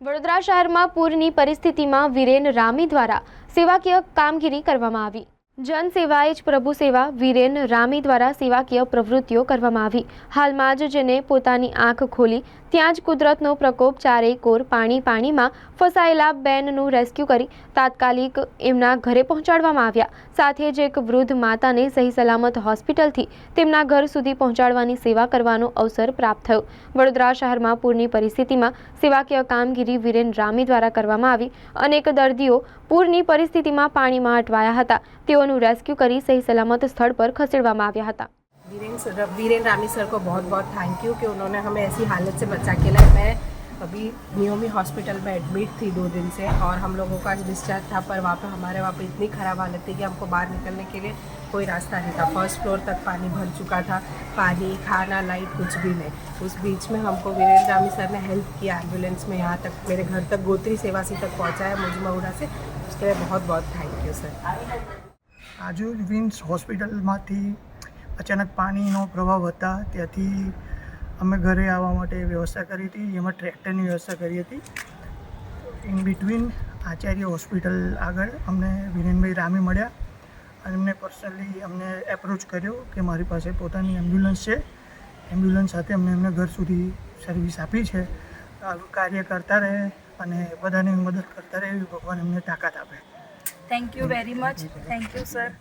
વડોદરા શહેરમાં પૂરની પરિસ્થિતિમાં વિરેન રામી દ્વારા સેવાકીય કામગીરી કરવામાં આવી. જન સેવાએ જ પ્રભુ સેવા વિરેન રામી દ્વારા સેવાકીય પ્રવૃત્તિઓ કરવામાં આવી. હાલમાં જ જેને પોતાની આંખ ખોલી, ત્યાં જ કુદરતનો પ્રકોપ ચારેય કોર પાણી પાણીમાં ફસાયેલા બેનનું રેસ્ક્યુ કરી તાત્કાલિક એમના ઘરે પહોંચાડવામાં આવ્યા. સાથે જ એક વૃદ્ધ માતાને સહી સલામત હોસ્પિટલથી તેમના ઘર સુધી પહોંચાડવાની સેવા કરવાનો અવસર પ્રાપ્ત થયો. વડોદરા શહેરમાં પૂરની પરિસ્થિતિમાં સેવાકીય કામગીરી વિરેન રામી દ્વારા કરવામાં આવી. અનેક દર્દીઓ પૂરની પરિસ્થિતિમાં પાણીમાં અટવાયા હતા. તેઓનું રેસ્ક્યુ કરી સહી સલામત સ્થળ પર ખસેડવામાં આવ્યા હતા वीरेन सर वीरेन रामी सर को बहुत बहुत थैंक यू कि उन्होंने हमें ऐसी हालत से बचा के लाए मैं अभी नियोमी हॉस्पिटल में एडमिट थी दो दिन से और हम लोगों का डिस्चार्ज था पर वहाँ पे हमारे वहाँ पे इतनी ख़राब हालत थी कि हमको बाहर निकलने के लिए कोई रास्ता नहीं था फर्स्ट फ्लोर तक पानी भर चुका था पानी खाना लाइट कुछ भी नहीं उस बीच में हमको वीरेन रामी सर ने हेल्प किया एम्बुलेंस में यहाँ तक मेरे घर तक गोत्री सेवासी तक पहुँचाया मुझ मऊड़ा से उसके लिए बहुत बहुत थैंक यू सर આજુ વિન્સ હોસ્પિટલમાંથી અચાનક પાણીનો પ્રભાવ હતા. ત્યાંથી અમે ઘરે આવવા માટે વ્યવસ્થા કરી હતી. જેમાં ટ્રેક્ટરની વ્યવસ્થા કરી હતી. ઇન બિટવીન આચાર્ય હોસ્પિટલ આગળ અમને વિરેનભાઈ રામી મળ્યા અને એમને પર્સનલી અમને એપ્રોચ કર્યો કે મારી પાસે પોતાની એમ્બ્યુલન્સ છે. એમ્બ્યુલન્સ સાથે અમને એમને ઘર સુધી સર્વિસ આપી છે. કાર્ય કરતા રહે અને બધાની મદદ કરતા રહે એવી ભગવાન એમને તાકાત આપે. Thank you very much. Thank you, sir.